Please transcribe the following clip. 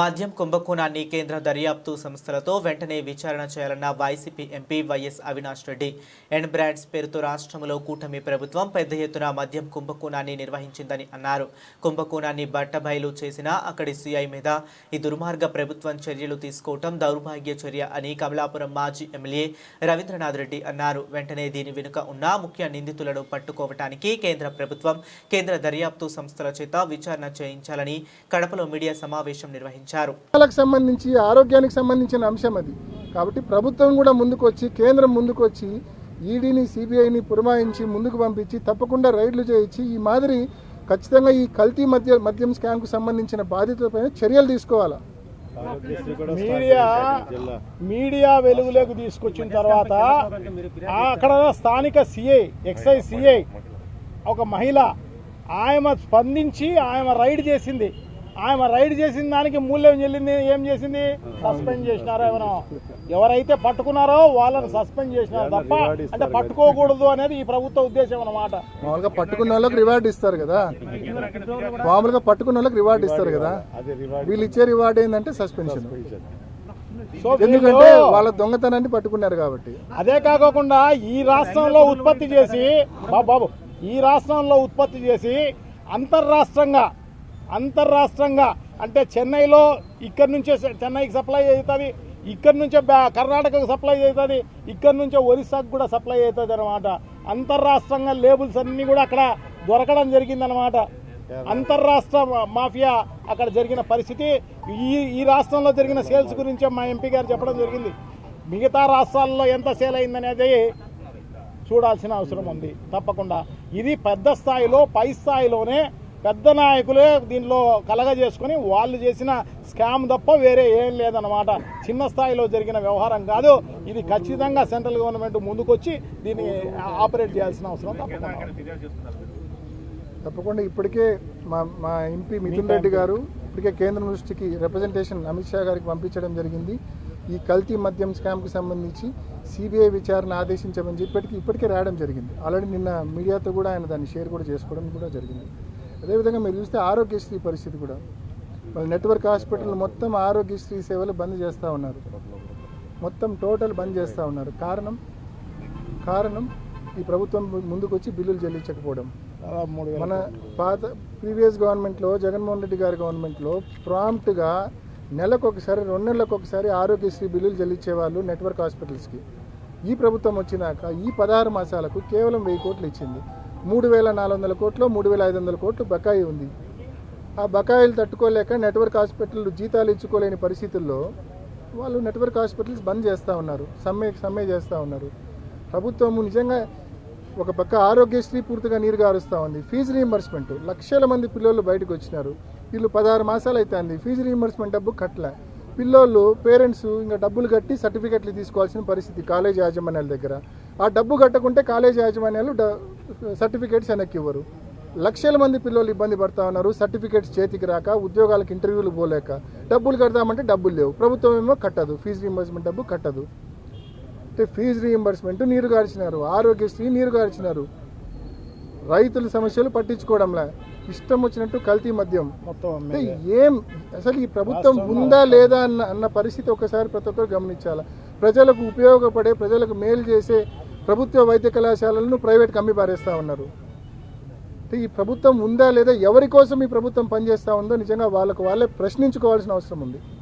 మద్యం కుంభకోణాన్ని కేంద్ర దర్యాప్తు సంస్థలతో వెంటనే విచారణ చేయాలన్న YCP MP YS Avinash Reddy. End brands పేరుతో రాష్ట్రంలో కూటమి ప్రభుత్వం పెద్ద ఎత్తున మద్యం కుంభకోణాన్ని నిర్వహించిందని అన్నారు. కుంభకోణాన్ని బట్టబయలు చేసిన అక్కడి సీఐ మీద ఈ దుర్మార్గ ప్రభుత్వం చర్యలు తీసుకోవటం దౌర్భాగ్య చర్య అని కమలాపురం మాజీ ఎమ్మెల్యే రవీంద్రనాథ్ రెడ్డి అన్నారు. వెంటనే దీని వెనుక ఉన్న ముఖ్య నిందితులను పట్టుకోవటానికి కేంద్ర ప్రభుత్వం కేంద్ర దర్యాప్తు సంస్థల చేత విచారణ చేయించాలని కడపలో మీడియా సమావేశం నిర్వహించారు. వాళ్ళకి సంబంధించి ఆరోగ్యానికి సంబంధించిన అంశం అది. కాబట్టి ప్రభుత్వం కూడా ముందుకు వచ్చి కేంద్రం ముందుకు వచ్చి ఈడీని సిబిఐని పురమాయించి ముందుకు పంపించి తప్పకుండా రైడ్లు చేయించి ఈ మాదిరి ఖచ్చితంగా ఈ కల్తీ మద్య మద్యం స్కామ్కు సంబంధించిన బాధితులపైన చర్యలు తీసుకోవాలా? మీడియా మీడియా వెలుగులోకి తీసుకొచ్చిన తర్వాత అక్కడ స్థానిక సిఐ ఎక్సైజ్ సిఐ ఒక మహిళ ఆమె స్పందించి ఆమె రైడ్ చేసింది. ఆమె రైడ్ చేసిన దానికి మూల్యం చెల్లింది ఏం చేసింది? సస్పెండ్ చేసినారో ఏమైనా ఎవరైతే పట్టుకున్నారో వాళ్ళని సస్పెండ్ చేసినారు తప్ప అంటే పట్టుకోకూడదు అనేది ఈ ప్రభుత్వ ఉద్దేశం అన్నమాట. మామూలుగా పట్టుకున్న వాళ్ళకి రివార్డ్ ఇస్తారు కదా. మామూలుగా పట్టుకున్న వాళ్ళకి రివార్డ్ ఇస్తారు కదా. వీళ్ళు ఇచ్చే రివార్డ్ ఏంటంటే సస్పెన్షన్ సో ఎందుకంటే వీళ్ళు- దొంగతనాన్ని పట్టుకున్నారు కాబట్టి. అదే కాకోకుండా ఈ రాష్ట్రంలో ఉత్పత్తి చేసి బాబు బాబు ఈ రాష్ట్రంలో ఉత్పత్తి చేసి అంతర్రాష్ట్రంగా అంతర్రాష్ట్రంగా అంటే చెన్నైలో ఇక్కడి నుంచే చెన్నైకి సప్లై అవుతుంది ఇక్కడి నుంచే బ్యా కర్ణాటకకు సప్లై అవుతుంది ఇక్కడి నుంచే ఒరిస్సాకు కూడా సప్లై అవుతుంది అనమాట అంతర్రాష్ట్రంగా లేబుల్స్ అన్నీ కూడా అక్కడ దొరకడం జరిగిందనమాట అంతర్రాష్ట్ర మాఫియా అక్కడ జరిగిన పరిస్థితి ఈ ఈ రాష్ట్రంలో జరిగిన సేల్స్ గురించి మా ఎంపీ గారు చెప్పడం జరిగింది. మిగతా రాష్ట్రాల్లో ఎంత సేల్ అయిందనేది చూడాల్సిన అవసరం ఉంది తప్పకుండా. ఇది పెద్ద స్థాయిలో పై స్థాయిలోనే పెద్ద నాయకులే దీనిలో కలగజేసుకొని వాళ్ళు చేసిన స్కామ్ తప్ప వేరే ఏం లేదన్నమాట. చిన్న స్థాయిలో జరిగిన వ్యవహారం కాదు. ఇది ఖచ్చితంగా సెంట్రల్ గవర్నమెంట్ ముందుకొచ్చి దీన్ని ఆపరేట్ చేయాల్సిన అవసరం తప్పకుండా ఇప్పటికే మా మా ఎంపీ మిథున్ రెడ్డి గారు ఇప్పటికే కేంద్రం దృష్టికి రిప్రజెంటేషన్ అమిత్ షా గారికి పంపించడం జరిగింది. ఈ కల్తీ మద్యం స్కామ్కి సంబంధించి సిబిఐ విచారణ ఆదేశించమని చెప్పి ఇప్పటికి ఇప్పటికే రావడం జరిగింది. ఆల్రెడీ నిన్న మీడియాతో కూడా ఆయన దాన్ని షేర్ కూడా చేసుకోవడం కూడా జరిగింది. అదేవిధంగా మీరు చూస్తే ఆరోగ్యశ్రీ పరిస్థితి కూడా. వాళ్ళ నెట్వర్క్ హాస్పిటల్ మొత్తం ఆరోగ్యశ్రీ సేవలు బంద్ చేస్తూ ఉన్నారు. మొత్తం టోటల్ బంద్ చేస్తూ ఉన్నారు. కారణం కారణం ఈ ప్రభుత్వం ముందుకు వచ్చి బిల్లులు చెల్లించకపోవడం. మన పాత ప్రీవియస్ గవర్నమెంట్లో జగన్మోహన్ రెడ్డి గారి గవర్నమెంట్లో ప్రాంప్ట్గా నెలకు ఒకసారి రెండు నెలలకు ఒకసారి ఆరోగ్యశ్రీ బిల్లులు చెల్లించేవాళ్ళు నెట్వర్క్ హాస్పిటల్స్కి. ఈ ప్రభుత్వం వచ్చినాక ఈ పదహారు మాసాలకు కేవలం వెయ్యి కోట్లు ఇచ్చింది. మూడు వేల నాలుగు వందల కోట్లు మూడు వేల ఐదు వందల కోట్లు బకాయి ఉంది. ఆ బకాయిలు తట్టుకోలేక నెట్వర్క్ హాస్పిటల్ జీతాలు ఇచ్చుకోలేని పరిస్థితుల్లో వాళ్ళు నెట్వర్క్ హాస్పిటల్స్ బంద్ చేస్తూ ఉన్నారు సమ్మె సమ్మె చేస్తూ ఉన్నారు. ప్రభుత్వము నిజంగా ఒక పక్క ఆరోగ్యశ్రీ పూర్తిగా నీరు గారుస్తూ ఉంది. ఫీజు రీఎంబర్స్మెంట్ లక్షల మంది పిల్లలు బయటకు వచ్చినారు. వీళ్ళు పదహారు మాసాలు అవుతుంది ఫీజు రీఎంబర్స్మెంట్ డబ్బు కట్టలే. పిల్లోళ్ళు పేరెంట్స్ ఇంకా డబ్బులు కట్టి సర్టిఫికెట్లు తీసుకోవాల్సిన పరిస్థితి కాలేజ్ యాజమాన్యాల దగ్గర. ఆ డబ్బు కట్టకుంటే కాలేజ్ యాజమాన్యాలు సర్టిఫికేట్స్ వెనక్కి ఇవ్వరు. లక్షల మంది పిల్లలు ఇబ్బంది పడతా ఉన్నారు సర్టిఫికేట్స్ చేతికి రాక ఉద్యోగాలకు ఇంటర్వ్యూలు పోలేక. డబ్బులు కడదామంటే డబ్బులు లేవు. ప్రభుత్వం ఏమో కట్టదు. ఫీజు రీయింబర్స్మెంట్ డబ్బు కట్టదు. అంటే ఫీజు రీయింబర్స్మెంట్ నీరు గార్చినారు. ఆరోగ్యశ్రీ నీరు గార్చినారు. రైతుల సమస్యలు పట్టించుకోవడంలే. ఇష్టం వచ్చినట్టు కల్తీ మద్యం. మొత్తం అంటే ఏం అసలు ఈ ప్రభుత్వం ఉందా లేదా అన్న అన్న పరిస్థితి ఒకసారి ప్రతి ఒక్కరు గమనించాలి. ప్రజలకు ఉపయోగపడే ప్రజలకు మేలు చేసే ప్రభుత్వ వైద్య కళాశాలలను ప్రైవేట్కి అమ్మి పారేస్తూ ఉన్నారు ఈ ప్రభుత్వం ఉందా లేదా ఎవరి కోసం ఈ ప్రభుత్వం పనిచేస్తూ ఉందో నిజంగా వాళ్ళకు వాళ్ళే ప్రశ్నించుకోవాల్సిన అవసరం ఉంది.